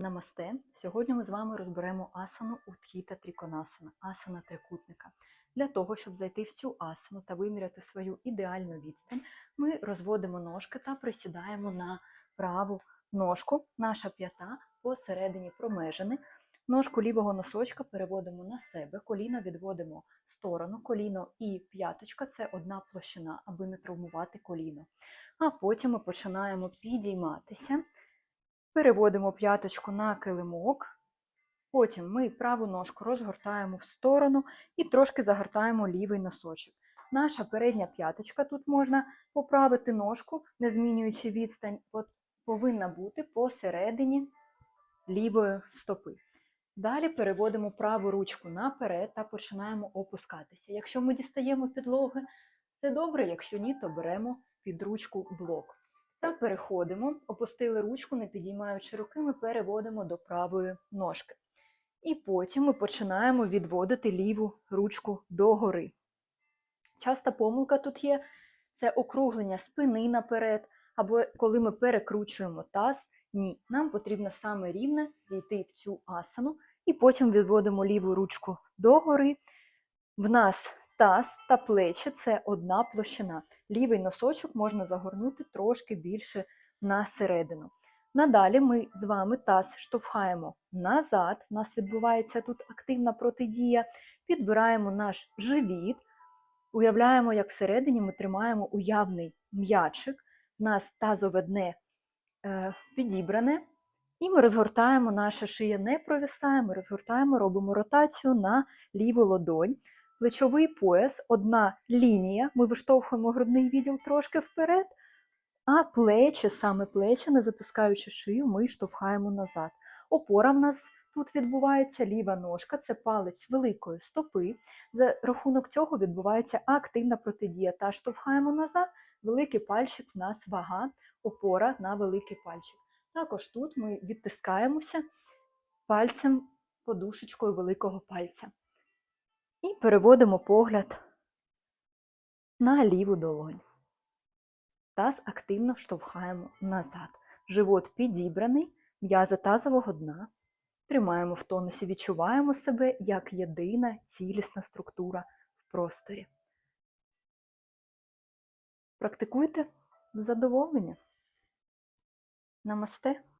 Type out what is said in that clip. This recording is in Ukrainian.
Намасте. Сьогодні ми з вами розберемо асану Утхіта Тріконасана, асана трикутника. Для того, щоб зайти в цю асану та виміряти свою ідеальну відстань, ми розводимо ножки та присідаємо на праву ножку. Наша п'ята посередині промежини. Ножку лівого носочка переводимо на себе, коліно відводимо в сторону, коліно і п'яточка це одна площина, аби не травмувати коліно. А потім ми починаємо підійматися. Переводимо п'яточку на килимок. Потім ми праву ножку розгортаємо в сторону і трошки загортаємо лівий носочок. Наша передня п'яточка, тут можна поправити ножку, не змінюючи відстань, повинна бути посередині лівої стопи. Далі переводимо праву ручку наперед та починаємо опускатися. Якщо ми дістаємо підлоги, все добре, якщо ні, то беремо під ручку блок. Та переходимо, опустили ручку, не підіймаючи руки, ми переводимо до правої ножки. І потім ми починаємо відводити ліву ручку догори. Часта помилка тут є це округлення спини наперед, або коли ми перекручуємо таз. Ні, нам потрібно саме рівне зійти в цю асану, і потім відводимо ліву ручку догори. В нас таз та плечі це одна площина. Лівий носочок можна загорнути трошки більше на середину. Надалі ми з вами таз штовхаємо назад. У нас відбувається тут активна протидія. Підбираємо наш живіт, уявляємо, як всередині ми тримаємо уявний м'ячик. У нас тазове дне підібране. І ми розгортаємо, наша шия не провисає, ми розгортаємо, робимо ротацію на ліву ладонь. Плечовий пояс, одна лінія, ми виштовхуємо грудний відділ трошки вперед, а плечі, саме плечі, не затискаючи шию, ми штовхаємо назад. Опора в нас тут відбувається ліва ножка, це палець великої стопи. За рахунок цього відбувається активна протидія та штовхаємо назад. Великий пальчик в нас вага, опора на великий пальчик. Також тут ми відтискаємося пальцем подушечкою великого пальця. І переводимо погляд на ліву долонь. Таз активно штовхаємо назад. Живот підібраний, м'язи тазового дна. Тримаємо в тонусі, відчуваємо себе як єдина цілісна структура в просторі. Практикуйте з задоволенням. Намасте.